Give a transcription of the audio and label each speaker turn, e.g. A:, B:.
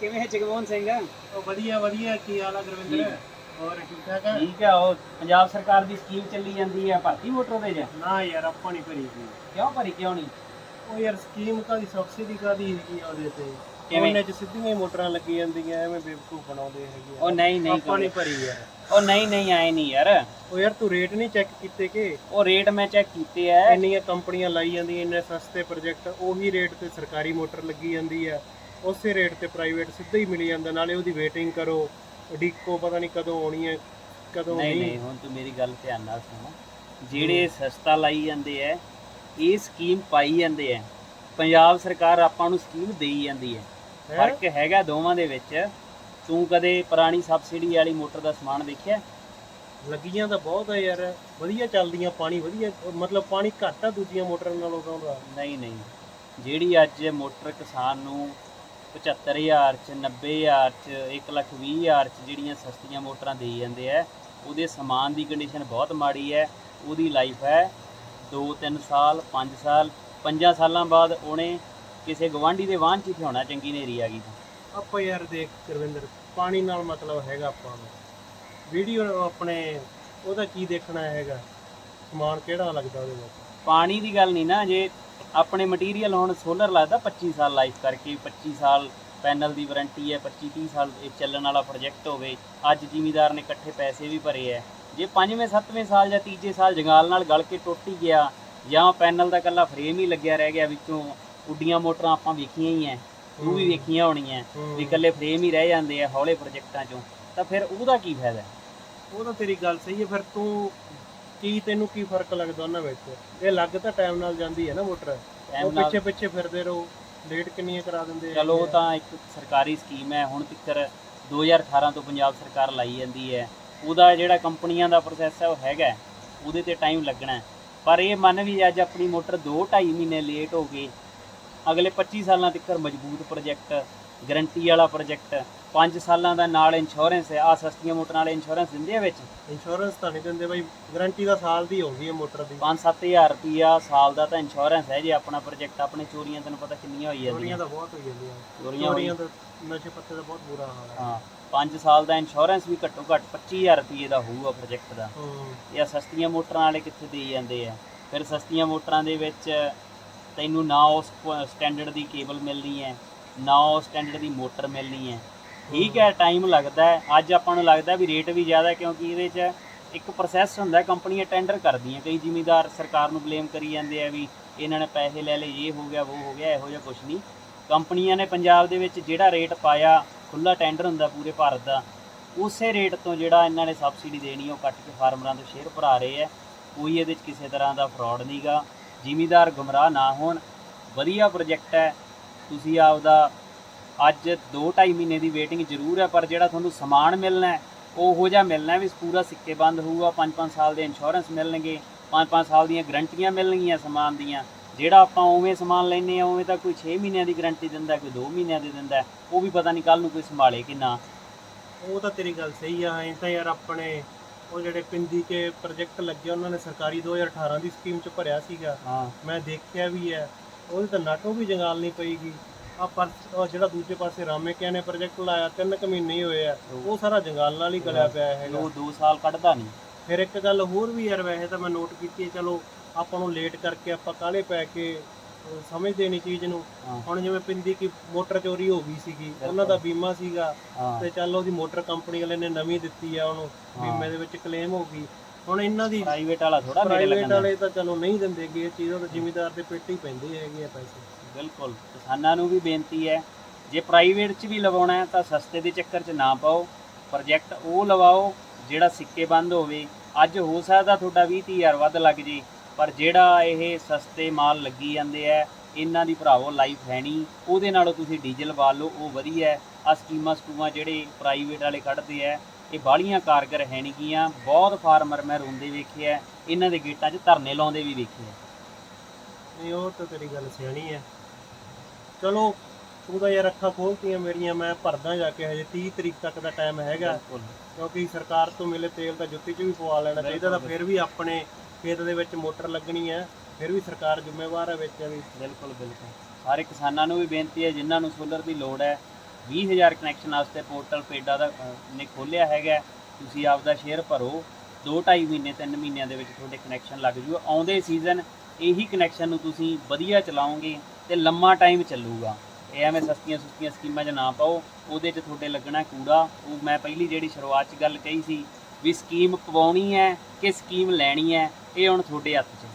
A: ਕਿਵੇਂ ਹੈ ਜਗਮੋਹਨ ਸਿੰਘ?
B: ਉਹ ਵਧੀਆ ਵਧੀਆ। ਕੀ ਹਾਲ ਆ ਗੁਰਵਿੰਦਰ? ਹੋਰ ਠੀਕ ਠਾਕ ਆ?
A: ਠੀਕ ਹੈ ਉਹ ਪੰਜਾਬ ਸਰਕਾਰ ਦੀ ਸਕੀਮ ਚੱਲੀ ਜਾਂਦੀ ਹੈ ਭਰਤੀ ਮੋਟਰ ਦੇ ਜਾਂ?
B: ਨਾ ਯਾਰ ਆਪਾਂ ਨਹੀਂ ਭਰੀ ਗਈ
A: ਕਿਉਂ ਭਰੀ ਕਿਉਂ ਨਹੀਂ
B: ਉਹ ਯਾਰ ਸਕੀਮ ਕਾਦੀ ਸਬਸਿਡੀ ਕਾਦੀ ਹੈਗੀ ਆ ਉਹਦੇ ਤੇ?
A: ਕਿਵੇਂ?
B: ਉਹਨੇ ਚ ਸਿੱਧੀਆਂ ਹੀ ਮੋਟਰਾਂ ਲੱਗੀਆਂ ਜਾਂਦੀਆਂ ਐਵੇਂ ਬੇਵਕੂਫ ਬਣਾਉਂਦੇ ਹੈਗੇ ਆ।
A: ਉਹ ਨਹੀਂ ਨਹੀਂ
B: ਆਪਾਂ ਨਹੀਂ ਭਰੀ ਯਾਰ।
A: ਉਹ ਨਹੀਂ ਨਹੀਂ ਆਏ ਨਹੀਂ ਯਾਰ।
B: ਉਹ ਯਾਰ ਤੂੰ ਰੇਟ ਨਹੀਂ ਚੈੱਕ ਕੀਤੇ ਕਿ?
A: ਉਹ ਰੇਟ ਮੈਂ ਚੈੱਕ ਕੀਤੇ ਐ
B: ਇੰਨੀਆਂ ਕੰਪਨੀਆਂ ਲਾਈ ਜਾਂਦੀਆਂ ਇੰਨੇ ਸਸਤੇ ਪ੍ਰੋਜੈਕਟ ਉਹੀ ਰੇਟ ਤੇ ਸਰਕਾਰੀ ਮੋਟਰ ਲੱਗੀ ਜਾਂਦੀ ਆ। ਉਸੇ ਰੇਟ ਤੇ ਪ੍ਰਾਈਵੇਟ ਸਿੱਧਾ ਹੀ ਮਿਲ ਜਾਂਦਾ ਨਾਲੇ ਉਹਦੀ ਵੇਟਿੰਗ ਕਰੋ ਉਡੀਕੋ ਪਤਾ ਨਹੀਂ ਕਦੋਂ ਆਉਣੀ ਹੈ ਕਦੋਂ
A: ਨਹੀਂ
B: ਨਹੀਂ।
A: ਹੁਣ ਤੂੰ ਮੇਰੀ ਗੱਲ ਧਿਆਨ ਨਾਲ ਸੁਣ। ਜਿਹੜੇ ਸਸਤਾ ਲਾਈ ਜਾਂਦੇ ਐ ਇਹ ਸਕੀਮ ਪਾਈ ਜਾਂਦੇ ਐ। ਪੰਜਾਬ ਸਰਕਾਰ ਆਪਾਂ ਨੂੰ ਸਕੀਮ ਦੇਈ ਜਾਂਦੀ ਐ? ਫ਼ਰਕ ਹੈਗਾ ਦੋਵਾਂ ਦੇ ਵਿੱਚ। ਤੂੰ ਕਦੇ ਪੁਰਾਣੀ ਸਬਸਿਡੀ ਵਾਲੀ ਮੋਟਰ ਦਾ ਸਮਾਨ ਦੇਖਿਆ
B: ਲੱਗੀਆਂ ਤਾਂ ਬਹੁਤ ਆ ਯਾਰ ਵਧੀਆ ਚੱਲਦੀਆਂ ਪਾਣੀ ਵਧੀਆ ਮਤਲਬ ਪਾਣੀ ਘੱਟ ਆ ਦੂਜੀਆਂ ਮੋਟਰਾਂ ਨਾਲੋਂ ਤਾਂ
A: ਨਹੀਂ ਨਹੀਂ। ਜਿਹੜੀ ਅੱਜ ਮੋਟਰ ਕਿਸਾਨ ਨੂੰ 75000 ਚ 90000 ਚ 120000 ਚ ਜਿਹੜੀਆਂ ਸਸਤੀਆਂ ਮੋਟਰਾਂ ਦੇਈ ਜਾਂਦੇ ਆ ਉਹਦੇ ਸਮਾਨ ਦੀ ਕੰਡੀਸ਼ਨ ਬਹੁਤ ਮਾੜੀ ਹੈ ਉਹਦੀ ਲਾਈਫ ਹੈ 2-3 ਸਾਲ 5 ਸਾਲ 5 ਸਾਲਾਂ ਬਾਅਦ ਉਹਨੇ ਕਿਸੇ ਗਵਾਂਢੀ ਦੇ ਵਾਹਨ 'ਚ ਹੀ ਖਿਆਉਣਾ ਚੰਗੀ ਨੇਰੀ ਆ ਗਈ ਤਾਂ।
B: ਆਪਾਂ ਯਾਰ ਦੇਖ ਗੁਰਵਿੰਦਰ ਪਾਣੀ ਨਾਲ ਮਤਲਬ ਹੈਗਾ ਆਪਾਂ ਨੂੰ। ਵੀਡੀਓ ਆਪਣੇ ਉਹਦਾ ਕੀ ਦੇਖਣਾ ਹੈਗਾ? ਸਮਾਨ ਕਿਹੜਾ ਲੱਗਦਾ ਉਹਦੇ ਵਿੱਚ?
A: ਪਾਣੀ ਦੀ ਗੱਲ ਨਹੀਂ ਨਾ ਜੇ ਆਪਣੇ ਮਟੀਰੀਅਲ ਹੁਣ ਸੋਲਰ ਲੱਗਦਾ 25 ਸਾਲ ਲਾਈਫ ਕਰਕੇ 25 ਸਾਲ ਪੈਨਲ ਦੀ ਵਾਰੰਟੀ ਹੈ 25 30 ਸਾਲ ਇਹ ਚੱਲਣ ਵਾਲਾ ਪ੍ਰੋਜੈਕਟ ਹੋਵੇ ਅੱਜ ਜ਼ਿਮੀਦਾਰ ਨੇ ਇਕੱਠੇ ਪੈਸੇ ਵੀ ਭਰੇ ਹੈ। ਜੇ ਪੰਜਵੇਂ ਸੱਤਵੇਂ ਸਾਲ ਜਾਂ ਤੀਜੇ ਸਾਲ ਜੰਗਾਲ ਨਾਲ ਗਲ ਕੇ ਟੁੱਟ ਹੀ ਗਿਆ ਜਾਂ ਪੈਨਲ ਦਾ ਇਕੱਲਾ ਫਰੇਮ ਹੀ ਲੱਗਿਆ ਰਹਿ ਗਿਆ ਵਿੱਚੋਂ ਉੱਡੀਆਂ ਮੋਟਰਾਂ ਆਪਾਂ ਵੇਖੀਆਂ ਹੀ ਐ ਤੂੰ ਵੀ ਵੇਖੀਆਂ ਹੋਣੀਆਂ ਵੀ ਇਕੱਲੇ ਫਰੇਮ ਹੀ ਰਹਿ ਜਾਂਦੇ ਆ ਹੌਲੇ ਪ੍ਰੋਜੈਕਟਾਂ ਚੋਂ ਤਾਂ ਫਿਰ ਉਹਦਾ ਕੀ ਫਾਇਦਾ?
B: ਉਹ ਤਾਂ ਤੇਰੀ ਗੱਲ ਸਹੀ ਹੈ ਫਿਰ ਤੂੰ ਕੀ ਤੈਨੂੰ ਕੀ ਫ਼ਰਕ ਲੱਗਦਾ ਉਹਨਾਂ ਵਿੱਚ ਇਹ ਲੱਗ ਤਾਂ ਟਾਈਮ ਨਾਲ ਜਾਂਦੀ ਹੈ ਨਾ ਮੋਟਰ ਉਹ
A: ਟਾਈਮ ਨਾਲ
B: ਪਿੱਛੇ ਪਿੱਛੇ ਫਿਰਦੇ ਰਹੋ ਲੇਟ ਕਿੰਨੀਆਂ ਕਰਾ ਦਿੰਦੇ
A: ਚਲੋ ਉਹ
B: ਆ।
A: ਤਾਂ ਇੱਕ ਸਰਕਾਰੀ ਸਕੀਮ ਹੈ ਹੁਣ ਤੱਕਰ 2018 ਤੋਂ ਪੰਜਾਬ ਸਰਕਾਰ ਲਾਈ ਜਾਂਦੀ ਹੈ ਉਹਦਾ ਜਿਹੜਾ ਕੰਪਨੀਆਂ ਦਾ ਪ੍ਰੋਸੈਸ ਹੈ ਉਹ ਹੈਗਾ। ਉਹਦੇ ਤੇ ਟਾਈਮ ਲੱਗਣਾ। ਪਰ ਇਹ ਮੰਨ ਵੀ ਅੱਜ ਆਪਣੀ ਮੋਟਰ 2.5 ਮਹੀਨੇ ਲੇਟ ਹੋ ਗਈ ਅਗਲੇ 25 ਸਾਲਾਂ ਤੱਕ ਮਜ਼ਬੂਤ ਪ੍ਰੋਜੈਕਟ ਗਾਰੰਟੀ ਵਾਲਾ ਪ੍ਰੋਜੈਕਟ 5 ਸਾਲਾਂ ਦਾ ਨਾਲ ਇੰਸ਼ੋਰੈਂਸ ਹੈ। ਆ ਸਸਤੀਆਂ ਮੋਟਰਾਂ ਵਾਲੇ ਇੰਸ਼ੋਰੈਂਸ ਦਿੰਦੇ ਆ ਵਿੱਚ?
B: ਇੰਸ਼ੋਰੈਂਸ ਤਾਂ ਨਹੀਂ ਦਿੰਦੇ ਬਾਈ। ਗਾਰੰਟੀ ਦਾ ਸਾਲ ਦੀ ਹੋਊਗੀ ਇਹ ਮੋਟਰ ਦੀ।
A: 5-7000 ਰੁਪਿਆ ਸਾਲ ਦਾ ਤਾਂ ਇੰਸ਼ੋਰੈਂਸ ਹੈ ਜੇ। ਆਪਣਾ ਪ੍ਰੋਜੈਕਟ ਆਪਣੇ ਚੋਰੀਆਂ ਤੈਨੂੰ ਪਤਾ ਕਿੰਨੀਆਂ ਹੋਈ
B: ਚੋਰੀਆਂ
A: ਜਾਂਦੀਆਂ
B: ਤਾਂ ਬਹੁਤ ਹੋਈ ਜਾਂਦੀਆਂ
A: ਚੋਰੀਆਂ
B: ਚੋਰੀਆਂ ਤਾਂ ਨਸ਼ੇ ਪੱਤੇ ਦਾ ਬਹੁਤ ਬੁਰਾ ਹਾਲ ਹੈ।
A: ਹਾਂ 5 ਸਾਲ ਦਾ ਇੰਸ਼ੋਰੈਂਸ ਵੀ ਘੱਟੋ ਘੱਟ 25000 ਰੁਪਏ ਦਾ ਹੋਊਗਾ ਪ੍ਰੋਜੈਕਟ ਦਾ।
B: ਹੂੰ।
A: ਇਹ ਸਸਤੀਆਂ ਮੋਟਰਾਂ ਵਾਲੇ ਕਿੱਥੇ ਦੇਈ ਜਾਂਦੇ ਆ? ਫਿਰ ਸਸਤੀਆਂ ਮੋਟਰਾਂ ਦੇ ਵਿੱਚ ਤੈਨੂੰ ਨਾ ਉਸ ਸਟੈਂਡਰਡ ਦੀ ਕੇਬਲ ਮਿਲਣੀ ਹੈ। ਨਾ ਉਸ ਸਟੈਂਡਰਡ ਦੀ ਮੋਟਰ ਮਿਲਣੀ ਹੈ। ਠੀਕ ਹੈ ਟਾਈਮ ਲੱਗਦਾ ਹੈ। ਅੱਜ ਆਪਾਂ ਨੂੰ ਲੱਗਦਾ ਵੀ ਰੇਟ ਵੀ ਜ਼ਿਆਦਾ ਕਿਉਂਕਿ ਇਹਦੇ 'ਚ ਇੱਕ ਪ੍ਰੋਸੈਸ ਹੁੰਦਾ ਕੰਪਨੀਆਂ ਟੈਂਡਰ ਕਰਦੀਆਂ। ਕਈ ਜ਼ਿਮੀਦਾਰ ਸਰਕਾਰ ਨੂੰ ਬਲੇਮ ਕਰੀ ਜਾਂਦੇ ਆ ਵੀ ਇਹਨਾਂ ਨੇ ਪੈਸੇ ਲੈ ਲਏ, ਇਹ ਹੋ ਗਿਆ, ਉਹ ਹੋ ਗਿਆ, ਇਹੋ ਜਿਹਾ ਕੁਝ ਨਹੀਂ। ਕੰਪਨੀਆਂ ਨੇ ਪੰਜਾਬ ਦੇ ਵਿੱਚ ਜਿਹੜਾ ਰੇਟ ਪਾਇਆ ਖੁੱਲਾ ਟੈਂਡਰ ਹੁੰਦਾ ਪੂਰੇ ਭਾਰਤ ਦਾ, ਉਸੇ ਰੇਟ ਤੋਂ ਜਿਹੜਾ ਇਹਨਾਂ ਨੇ ਸਬਸਿਡੀ ਦੇਣੀ ਉਹ ਕੱਟ ਕੇ ਫਾਰਮਰਾਂ ਤੋਂ ਸ਼ੇਅਰ ਭਰਾ ਰਹੇ ਆ ਕੋਈ ਇਹਦੇ 'ਚ ਕਿਸੇ ਤਰ੍ਹਾਂ ਦਾ ਫਰਾਡ ਨਹੀਂਗਾ ਜ਼ਿਮੀਦਾਰ ਗੁੰਮਰਾਹ ਨਾ ਹੋਣ। ਵਧੀਆ ਪ੍ਰੋਜੈਕਟ ਹੈ। ਤੁਸੀਂ ਆਪਦਾ ਅੱਜ 2.5 ਮਹੀਨੇ ਦੀ ਵੇਟਿੰਗ ਜ਼ਰੂਰ ਹੈ ਪਰ ਜਿਹੜਾ ਤੁਹਾਨੂੰ ਸਮਾਨ ਮਿਲਣਾ ਹੈ ਉਹ ਉਹੋ ਜਿਹਾ ਮਿਲਣਾ ਹੈ ਵੀ ਪੂਰਾ ਸਿੱਕੇ ਬੰਦ ਹੋਊਗਾ 5-5 ਸਾਲ ਦੇ ਇੰਸ਼ੋਰੈਂਸ ਮਿਲਣਗੇ 5-5 ਸਾਲ ਦੀਆਂ ਗਰੰਟੀਆਂ ਮਿਲਣਗੀਆਂ ਸਮਾਨ ਦੀਆਂ। ਜਿਹੜਾ ਆਪਾਂ ਉਵੇਂ ਸਮਾਨ ਲੈਨੇ ਆ ਉਵੇਂ ਤਾਂ ਕੋਈ 6 ਮਹੀਨਿਆਂ ਦੀ ਗਰੰਟੀ ਦਿੰਦਾ ਕੋਈ 2 ਮਹੀਨਿਆਂ ਦੀ ਦਿੰਦਾ ਉਹ ਵੀ ਪਤਾ ਨਹੀਂ ਕੱਲ ਨੂੰ ਕੋਈ ਸੰਭਾਲੇ ਕਿ ਨਾ।
B: ਉਹ ਤਾਂ ਤੇਰੀ ਗੱਲ ਸਹੀ ਆ ਐਂ ਤਾਂ ਯਾਰ ਆਪਣੇ ਉਹ ਜਿਹੜੇ ਪਿੰਦੀ ਕੇ ਪ੍ਰੋਜੈਕਟ ਲੱਗੇ ਉਹਨਾਂ ਨੇ ਸਰਕਾਰੀ 2018 ਦੀ ਸਕੀਮ ਚ ਭਰਿਆ ਸੀਗਾ।
A: ਹਾਂ।
B: ਮੈਂ ਦੇਖਿਆ ਵੀ ਹੈ। ਉਹਦੀ ਤਾਂ ਨਾਟੋ ਵੀ ਜੰਗਾਲ ਨਹੀਂ ਪਈਗੀ। ਆ ਪਰ ਉਹ ਜਿਹੜਾ ਦੂਜੇ ਪਾਸੇ ਰਾਮੇਕਿਆ ਨੇ ਪ੍ਰੋਜੈਕਟ ਲਾਇਆ ਤਿੰਨ ਕੁ ਮਹੀਨੇ ਹੀ ਹੋਏ ਆ। ਉਹ ਸਾਰਾ ਜੰਗਾਲ ਨਾਲ ਹੀ ਗਲਿਆ ਪਿਆ ਹੈਗਾ।
A: ਉਹ 2 ਸਾਲ ਕੱਢਦਾ ਨਹੀਂ।
B: ਫਿਰ ਇੱਕ ਗੱਲ ਹੋਰ ਵੀ ਯਾਰ ਵੈਸੇ ਤਾਂ ਮੈਂ ਨੋਟ ਕੀਤੀ ਹੈ ਚਲੋ ਆਪਾਂ ਨੂੰ ਲੇਟ ਕਰਕੇ ਆਪਾਂ ਕਾਲੇ ਪੈ ਕੇ ਸਮਝਦੇ ਨਹੀਂ ਚੀਜ਼ ਨੂੰ। ਹੁਣ ਜਿਵੇਂ ਪਿੰਦੀ ਕੀ ਮੋਟਰ ਚੋਰੀ ਹੋ ਗਈ ਸੀਗੀ ਉਹਨਾਂ ਦਾ ਬੀਮਾ ਸੀਗਾ ਤੇ ਚੱਲ ਉਹਦੀ ਮੋਟਰ ਕੰਪਨੀ ਵਾਲੇ ਨੇ ਨਵੀਂ ਦਿੱਤੀ ਆ ਉਹਨੂੰ ਬੀਮੇ ਦੇ ਵਿੱਚ ਕਲੇਮ ਹੋ ਗਈ। ਹੁਣ ਇਹਨਾਂ ਦੀ
A: ਪ੍ਰਾਈਵੇਟ ਵਾਲਾ ਥੋੜਾ ਮੇਰੇ
B: ਪ੍ਰਾਈਵੇਟ
A: ਲੱਗਣਾ
B: ਵਾਲੇ ਤਾਂ ਚਲੋ ਨਹੀਂ ਦਿੰਦੇਗੇ ਇਹ ਚੀਜ਼ ਤਾਂ ਜ਼ਿਮੀਦਾਰ ਦੇ ਪੇਟ ਹੀ ਪੈਂਦੇ ਹੈਗੇ ਆ ਪੈਸੇ।
A: ਬਿਲਕੁਲ ਕਿਸਾਨਾਂ ਨੂੰ ਵੀ ਬੇਨਤੀ ਹੈ ਜੇ ਪ੍ਰਾਈਵੇਟ 'ਚ ਵੀ ਲਵਾਉਣਾ ਹੈ ਤਾਂ ਸਸਤੇ ਦੇ ਚੱਕਰ 'ਚ ਨਾ ਪਾਓ ਪ੍ਰੋਜੈਕਟ ਉਹ ਲਵਾਓ ਜਿਹੜਾ ਸਿੱਕੇ ਬੰਦ ਹੋਵੇ। ਅੱਜ ਹੋ ਸਕਦਾ ਤੁਹਾਡਾ 20 ਹਜ਼ਾਰ ਵੱਧ ਲੱਗ ਜੇ ਪਰ ਜਿਹੜਾ ਇਹ ਸਸਤੇ ਮਾਲ ਲੱਗੀ ਜਾਂਦੇ ਆ ਇਹਨਾਂ ਦੀ ਭਰਾਵੋ ਲਾਈਫ ਹੈ ਨਹੀਂ। ਉਹਦੇ ਨਾਲੋਂ ਤੁਸੀਂ ਡੀਜ਼ਲ ਵਾਲ ਲਓ ਉਹ ਵਧੀਆ ਆ ਸਕੀਮਾਂ ਸਕੂਮਾਂ ਜਿਹੜੇ ਪ੍ਰਾਈਵੇਟ ਵਾਲੇ ਕੱਢਦੇ ਆ ਇਹ ਬਾਹਲੀਆਂ ਕਾਰਗਰ ਹੈ ਨਹੀਂ ਗੀਆਂ ਬਹੁਤ ਫਾਰਮਰ ਮੈਂ ਰੋਂਦੇ ਵੇਖੇ ਆ ਇਹਨਾਂ ਦੇ ਗੇਟਾਂ 'ਚ ਧਰਨੇ ਲਾਉਂਦੇ ਵੀ ਵੇਖੇ ਆ
B: ਨਹੀਂ ਉਹ ਤਾਂ ਤੇਰੀ ਗੱਲ ਸਿਆਣੀ ਹੈ। ਚਲੋ ਤੂੰ ਤਾਂ ਯਾਰ ਅੱਖਾਂ ਖੋਲਤੀਆਂ ਮੇਰੀਆਂ ਮੈਂ ਭਰਦਾ ਜਾ ਕੇ ਹਜੇ 30 ਤਰੀਕ ਤੱਕ ਦਾ ਟਾਈਮ ਹੈਗਾ। ਕਿਉਂਕਿ ਸਰਕਾਰ ਤੋਂ ਮਿਲੇ ਤੇਲ ਤਾਂ ਜੁੱਤੀ 'ਚ ਵੀ ਪਵਾ ਲੈਣਾ ਚਾਹੀਦਾ ਤਾਂ ਫਿਰ ਵੀ ਆਪਣੇ ਖੇਤ ਦੇ ਵਿੱਚ ਮੋਟਰ ਲੱਗਣੀ ਹੈ ਫਿਰ ਵੀ ਸਰਕਾਰ ਜ਼ਿੰਮੇਵਾਰ ਹੈ ਵਿੱਚ ਵੀ।
A: ਬਿਲਕੁਲ ਬਿਲਕੁਲ। ਸਾਰੇ ਕਿਸਾਨਾਂ ਨੂੰ ਵੀ ਬੇਨਤੀ ਹੈ ਜਿਨ੍ਹਾਂ ਨੂੰ ਸੋਲਰ ਦੀ ਲੋੜ ਹੈ 20000 ਕਨੈਕਸ਼ਨ ਵਾਸਤੇ ਪੋਰਟਲ ਪੇਡਾ ਦਾ ਅ, ਨੇ ਖੋਲਿਆ ਹੈਗਾ ਤੁਸੀਂ ਆਪਦਾ ਸ਼ੇਅਰ ਭਰੋ। 2.5 ਮਹੀਨੇ 3 ਮਹੀਨਿਆਂ ਦੇ ਵਿੱਚ ਤੁਹਾਡੇ ਕਨੈਕਸ਼ਨ ਲੱਗ ਜੂਗਾ। ਆਉਂਦੇ ਸੀਜ਼ਨ ਇਹੀ ਕਨੈਕਸ਼ਨ ਨੂੰ ਤੁਸੀਂ ਵਧੀਆ ਚਲਾਓਗੇ ਤੇ ਲੰਮਾ ਟਾਈਮ ਚੱਲੂਗਾ। ਇਹ ਐਵੇਂ ਸਸਤੀਆਂ ਸੁਸਤੀਆਂ ਸਕੀਮਾਂ 'ਚ ਨਾ ਪਾਓ। ਉਹਦੇ 'ਚ ਤੁਹਾਡੇ ਲੱਗਣਾ ਕੂੜਾ। ਉਹ ਮੈਂ ਪਹਿਲੀ ਜਿਹੜੀ ਸ਼ੁਰੂਆਤ 'ਚ ਗੱਲ ਕਹੀ ਸੀ ਵੀ ਸਕੀਮ ਪਵਾਉਣੀ ਹੈ ਕਿ ਸਕੀਮ ਲੈਣੀ ਹੈ ਇਹ ਹੁਣ ਤੁਹਾਡੇ ਹੱਥ 'ਚ